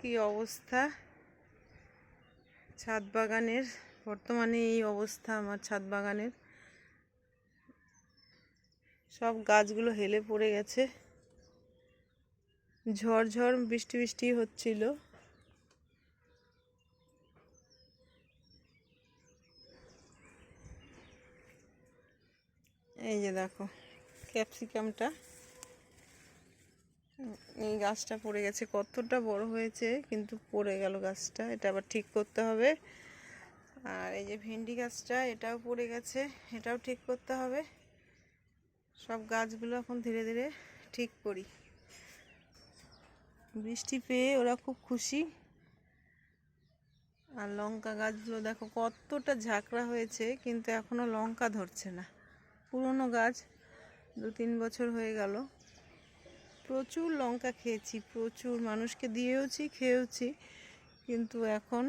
কি অবস্থা? ছাদ বাগানের, বর্তমানে এই অবস্থা আমার ছাদ বাগানের। সব গাছগুলো হেলে পড়ে গেছে। ঝড় বৃষ্টি বৃষ্টি হচ্ছিল। এই যে দেখো, ক্যাপসিকামটা। এই গাছটা পড়ে গেছে। কতটা বড় হয়েছে, কিন্তু পড়ে গেল গাছটা। এটা আবার ঠিক করতে হবে। আর এই যে ভেন্ডি গাছটা, এটাও পড়ে গেছে। এটাও ঠিক করতে হবে। সব গাছগুলো এখন ধীরে ধীরে ঠিক করি। বৃষ্টি পেয়ে ওরা খুব খুশি। আর লঙ্কা গাছগুলো দেখো, কতটা ঝাঁকড়া হয়েছে, কিন্তু এখনও লঙ্কা ধরছে না। পুরনো গাছ দু তিন বছর হয়ে গেল। প্রচুর লঙ্কা খেয়েছি, প্রচুর মানুষকে দিয়েওছি, খেয়েওছি। কিন্তু এখন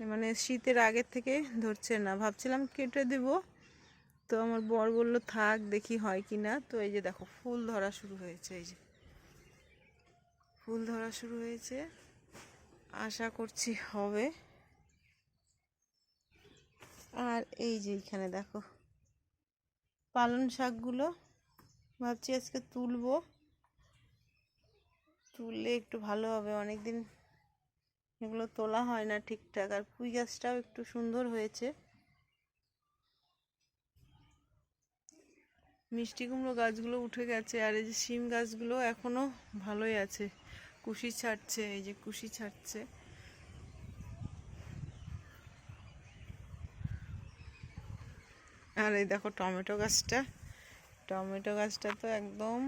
মানে শীতের আগের থেকে ধরছে না। ভাবছিলাম কেটে দেব। তো আমার বর বলল, থাক, দেখি হয় কি না। তো এই যে দেখো, ফুল ধরা শুরু হয়েছে, এই যে। ফুল ধরা শুরু হয়েছে। আশা করছি হবে। আর এই যে এখানে দেখো পালন শাকগুলো। ভাবছি আজকে তুলবো। তুললে একটু ভালো হবে। অনেক দিন এগুলো তোলা হয় না ঠিকঠাক। আর পুঁই গাছটাও একটু সুন্দর হয়েছে। মিষ্টি কুমড়ো গাছগুলো উঠে গেছে আর এই যে শিম গাছগুলো এখনও ভালোই আছে। কুশি ছাড়ছে, এই যে কুশি ছাড়ছে। আর এই দেখো টমেটো গাছটা। টমেটো গাছটা তো একদম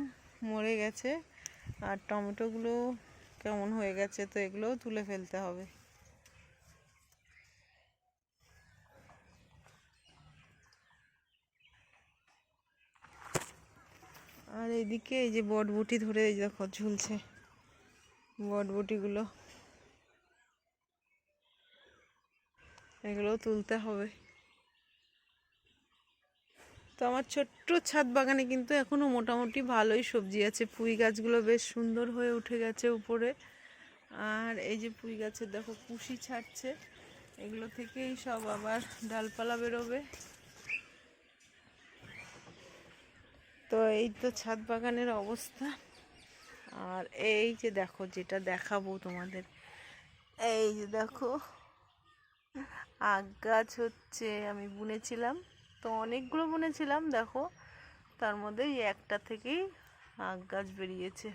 মরে গেছে। আর টমেটোগুলো কেমন হয়ে গেছে তো এগুলোও তুলে ফেলতে হবে। আর এদিকে এই যে বটবুটি ধরে এই দেখো ঝুলছে, বটবুটিগুলো। এগুলোও তুলতে হবে। তো আমার ছোট্ট ছাদ বাগানে কিন্তু এখনও মোটামুটি ভালোই সবজি আছে। পুঁই গাছগুলো বেশ সুন্দর হয়ে উঠে গেছে উপরে। আর এই যে পুঁই গাছের দেখো কুশি ছাড়ছে। এগুলো থেকেই সব আবার ডালপালা বেরোবে। তো এই তো ছাদ বাগানের অবস্থা। আর এই যে দেখো যেটা দেখাবো তোমাদের। এই যে দেখো আগ গাছ হচ্ছে, আমি বুনেছিলাম। তো অনেকগুলো বুনেছিলাম, দেখো। তার মধ্যে এই একটা থেকেই আগ গাছ বেরিয়েছে।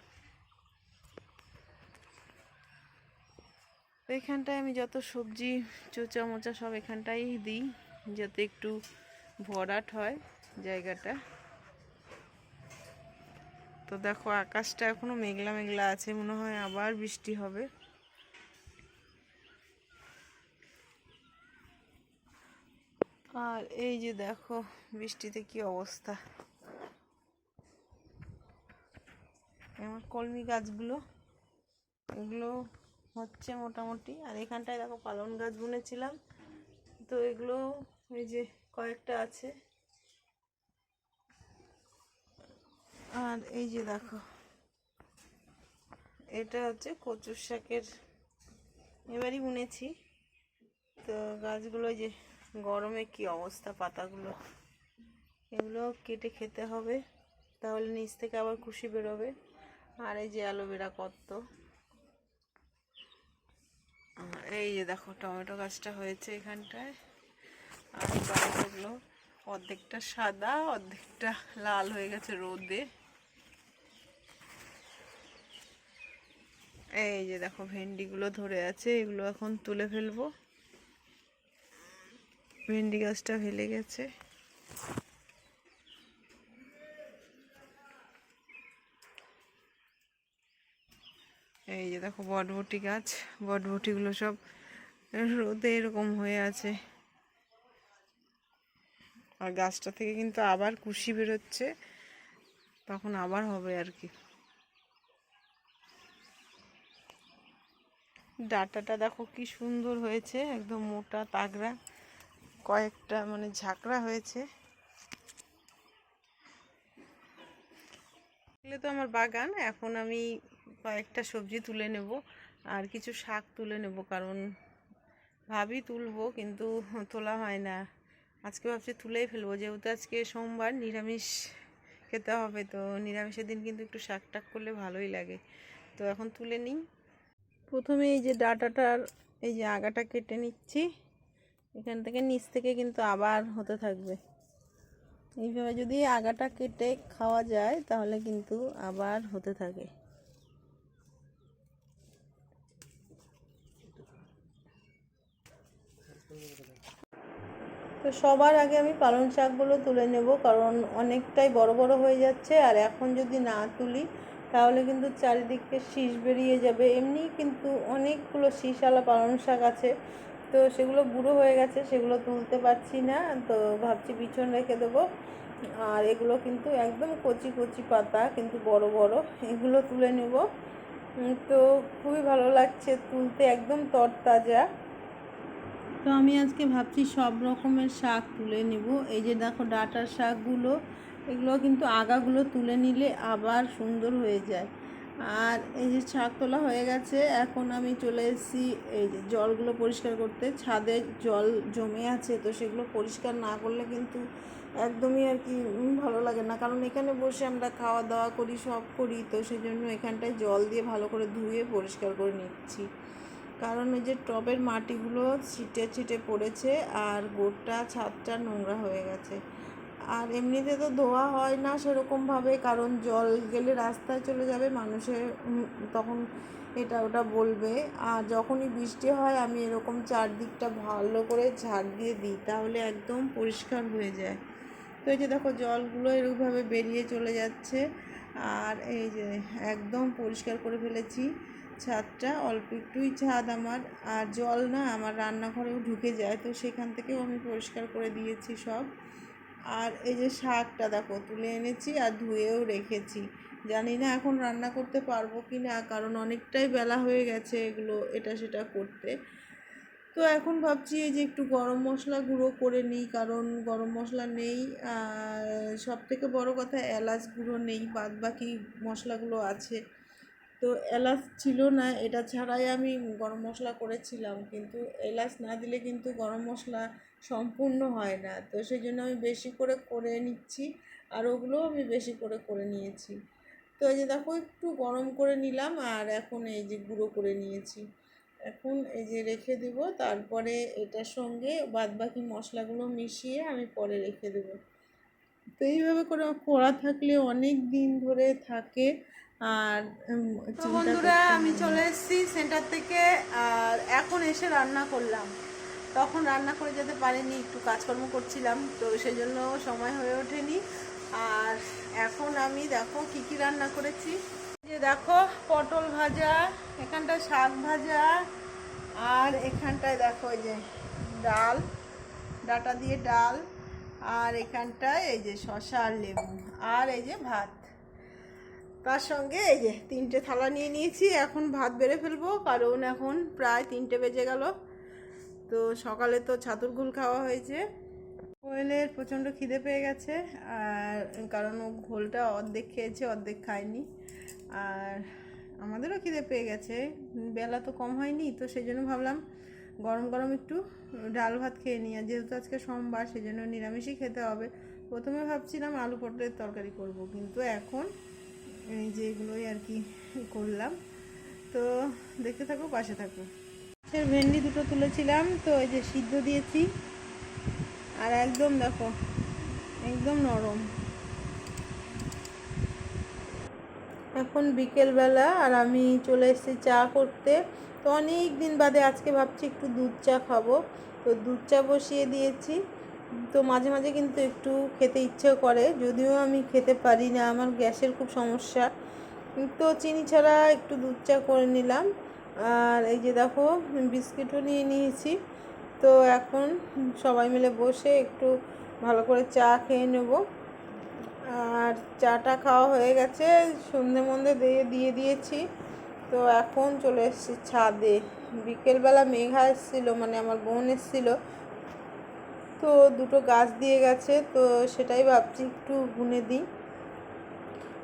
এখানটায় আমি যত সবজি চোচা মোচা সব এখানটাই দিই, যাতে একটু ভরাট হয় জায়গাটা। তো দেখো, আকাশটা এখনও মেঘলা মেঘলা আছে, মনে হয় আবার বৃষ্টি হবে। আর এই যে দেখো, বৃষ্টিতে কি অবস্থা? আমার কলমি গাছগুলো, এগুলো হচ্ছে মোটামুটি। আর এখানটায় দেখো পালন গাছ বুনেছিলাম। তো এগুলো এই যে কয়েকটা আছে। আর এই যে দেখো, এটা হচ্ছে কচুর শাকের। এবারই বুনেছি। তো গাছগুলো যে গরমে কি অবস্থা পাতাগুলো? এগুলো কেটে খেতে হবে, তাহলে নিচ থেকে আবার খুশি বেরোবে। আর এই যে অ্যালোভেরা কত এই যে দেখো, টমেটো গাছটা হয়েছে এখানটায়। আর টমেটোগুলো অর্ধেকটা সাদা, অর্ধেকটা লাল হয়ে গেছে রোদে। এই যে দেখো, ভেন্ডিগুলো ধরে আছে, এগুলো এখন তুলে ফেলব। ভেন্ডি গাছটা ফেলে গেছে। এই যে দেখো বটবটি গাছ, বটবটিগুলো সব রোদে এরকম হয়ে আছে। আর গাছটা থেকে কিন্তু আবার কুশি বেরোচ্ছে, তখন আবার হবে আর কি। ডাটাটা দেখো কি সুন্দর হয়েছে, একদম মোটা, তাগড়া। কয়েকটা মানে ঝাঁকড়া হয়েছে। এগুলো তো আমার বাগান, এখন আমি কয়েকটা সবজি তুলে নেব আর কিছু শাক তুলে নেব, কারণ ভাবি তুলবো কিন্তু তোলা হয় না। আজকে ভাবছি তুলেই ফেলব, যেহেতু আজকে সোমবার, নিরামিষ খেতে হবে, তো নিরামিষের দিন কিন্তু একটু শাক টাক করলে ভালোই লাগে। তো এখন তুলে নিই। প্রথমে এই যে ডাটাটার এই যে আগাটা কেটে নিচ্ছি। এখান থেকে নিচ থেকে কিন্তু আবার হতে থাকবে। এইভাবে যদি আগাটা কেটে খাওয়া যায়, তাহলে কিন্তু আবার হতে থাকে। তো সবার আগে আমি পালং শাকগুলো তুলে নেব, কারণ অনেকটাই বড় বড় হয়ে যাচ্ছে। আর এখন যদি না তুলি, তাহলে কিন্তু চারিদিকে শীষ বেরিয়ে যাবে। এমনি কিন্তু অনেকগুলো শীষওয়ালা পালং শাক আছে। তো সেগুলো বুড়ো হয়ে গেছে, সেগুলো তুলতে পারছি না, তো ভাবছি পিছন রেখে দেবো। আর এগুলো কিন্তু একদম কচি কচি পাতা, কিন্তু বড় বড়, এগুলো তুলে নেব। তো খুবই ভালো লাগছে তুলতে, একদম তরতাজা। তো আমি আজকে ভাবছি সব রকমের শাক তুলে নেব। এই যে দেখো ডাটার শাকগুলো, এগুলো কিন্তু আগাগুলো তুলে নিলে আবার সুন্দর হয়ে যায়। আর এই যে শাক তোলা হয়ে গেছে, এখন আমি চলে এসেছি এই যে জলগুলো পরিষ্কার করতে। ছাদে জল জমে আছে, তো সেগুলো পরিষ্কার না করলে কিন্তু একদমই আর কি ভালো লাগে না। কারণ এখানে বসে আমরা খাওয়া দাওয়া করি, সব করি, তো সেই জন্য এখানটায় জল দিয়ে ভালো করে ধুয়ে পরিষ্কার করে নিচ্ছি। কারণ ওই যে টবের মাটিগুলো ছিটে ছিটে পড়েছে, আর গোটা ছাদটা নোংরা হয়ে গেছে। আর এমনিতে তো ধোয়া হয় না সেরকমভাবে, কারণ জল গেলে রাস্তায় চলে যাবে, মানুষের তখন এটা ওটা বলবে। আর যখনই বৃষ্টি হয়, আমি এরকম চারদিকটা ভালো করে ঝাড় দিয়ে দিই, তাহলে একদম পরিষ্কার হয়ে যায়। তো এই যে দেখো, জলগুলো এরকমভাবে বেরিয়ে চলে যাচ্ছে, আর এই যে একদম পরিষ্কার করে ফেলেছি ছাদটা, অল্প একটুই ছাদ আমার। আর জল না, আমার রান্নাঘরেও ঢুকে যায়, তো সেখান থেকেও আমি পরিষ্কার করে দিয়েছি সব। আর এই যে শাকটা দেখো, তুলে এনেছি আর ধুয়েও রেখেছি। জানি না এখন রান্না করতে পারব কি না, কারণ অনেকটাই বেলা হয়ে গেছে এগুলো, এটা সেটা করতে। তো এখন ভাবছি এই যে একটু গরম মশলা গুঁড়ো করে নিই, কারণ গরম মশলা নেই। সব থেকে বড় কথা এলাচ গুঁড়ো নেই বাদ বাকি মশলাগুলো আছে। তো এলাচ ছিল না, এটা ছাড়াই আমি গরম মশলা করেছিলাম, কিন্তু এলাচ না দিলে কিন্তু গরম মশলা সম্পূর্ণ হয় না। তো সেই জন্য আমি বেশি করে করে নিচ্ছি আর ওগুলোও আমি বেশি করে করে নিয়েছি। তো এই যে দেখো একটু গরম করে নিলাম আর এখন এই যে গুঁড়ো করে নিয়েছি। এখন এই যে রেখে দেব তারপরে এটার সঙ্গে বাদবাকি মশলাগুলো মিশিয়ে আমি পরে রেখে দেবো। তো এইভাবে করে করা থাকলে অনেক দিন ধরে থাকে আর বন্ধুরা আমি চলে এসেছি সেন্টার থেকে আর এখন এসে রান্না করলাম। তখন রান্না করে যেতে পারিনি, একটু কাজকর্ম করছিলাম, তো সেই জন্য সময় হয়ে ওঠেনি। আর এখন আমি দেখো কি কি রান্না করেছি। যে দেখো, পটল ভাজা, এখানটায় শাক ভাজা, আর এখানটায় দেখো এই যে ডাল, ডাটা দিয়ে ডাল, আর এখানটায় এই যে শশা আর লেবু, আর এই যে ভাত। তার সঙ্গে এই যে তিনটে থালা নিয়ে নিয়েছি, এখন ভাত বেড়ে ফেলব, কারণ এখন প্রায় তিনটে বেজে গেল। তো সকালে তো ছাতুর ঘুল খাওয়া হয়েছে। কোয়েলের প্রচণ্ড খিদে পেয়ে গেছে, আর কারণ ও ঘোলটা অর্ধেক খেয়েছে, অর্ধেক খায়নি। আর আমাদেরও খিদে পেয়ে গেছে। বেলা তো কম হয়নি, তো সেই জন্য ভাবলাম গরম গরম একটু ডাল ভাত খেয়ে নিই। আর যেহেতু আজকে সোমবার সেই জন্য নিরামিষই খেতে হবে। প্রথমে ভাবছিলাম আলু পটলের তরকারি করব, কিন্তু এখন এই যে এগুলোই আর কি করলাম। তো দেখতে থাকো, পাশে থাকো। ভেন্ডি দুটো তুলেছিলাম, তো এই যে সিদ্ধ দিয়েছি। আর একদম দেখো, একদম নরম। এখন বিকেলবেলা আর আমি চলে এসেছি চা করতে। তো অনেক দিন বাদে আজকে ভাবছি একটু দুধ চা খাব। তো দুধ চা বসিয়ে দিয়েছি। তো মাঝে মাঝে কিন্তু একটু খেতে ইচ্ছে করে, যদিও আমি খেতে পারি না, আমার গ্যাসের খুব সমস্যা। তো চিনি ছাড়া একটু দুধ চা করে নিলাম। আর এই যে দেখো বিস্কিটও নিয়ে নিয়েছি। তো এখন সবাই মিলে বসে একটু ভালো করে চা খেয়ে নেব। আর চাটা খাওয়া হয়ে গেছে, সন্ধে মন্ধে দিয়ে দিয়ে দিয়েছি। তো এখন চলে এসেছি ছাদে। বিকেলবেলা মেঘা এসেছিল মানে আমার বোন এসেছিল। তো দুটো গাছ দিয়ে গেছে, তো সেটাই ভাবছি একটু গুনে দিই।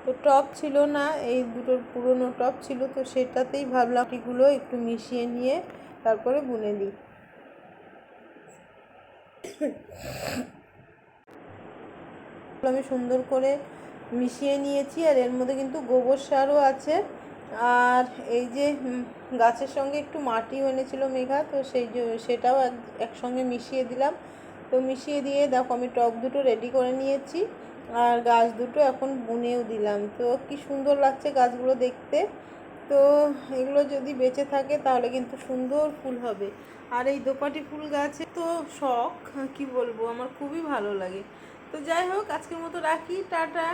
তো টপ ছিল না, এই দুটোর পুরনো টপ ছিল, তো সেটাতেই ভাবলাম এগুলো একটু মিশিয়ে নিয়ে তারপরে বুনে দিই। আমি সুন্দর করে মিশিয়ে নিয়েছি, আর এর মধ্যে কিন্তু গোবর সারও আছে। আর এই যে গাছের সঙ্গে একটু মাটিও এনেছিল মেঘা, তো সেই সেটাও এক- একসঙ্গে মিশিয়ে দিলাম। তো মিশিয়ে দিয়ে দেখো আমি টব দুটো রেডি করে নিয়েছি। আর গাছ দুটো এখন বুনেও দিলাম। তো কি সুন্দর লাগছে গাছগুলো দেখতে। তো এগুলো যদি বেঁচে থাকে তাহলে কিন্তু সুন্দর ফুল হবে। আর এই দোপাটি ফুল গাছে তো শখ, কি বলব? আমার খুবই ভালো লাগে। তো যাই হোক, আজকের মতো রাখি, টাটা।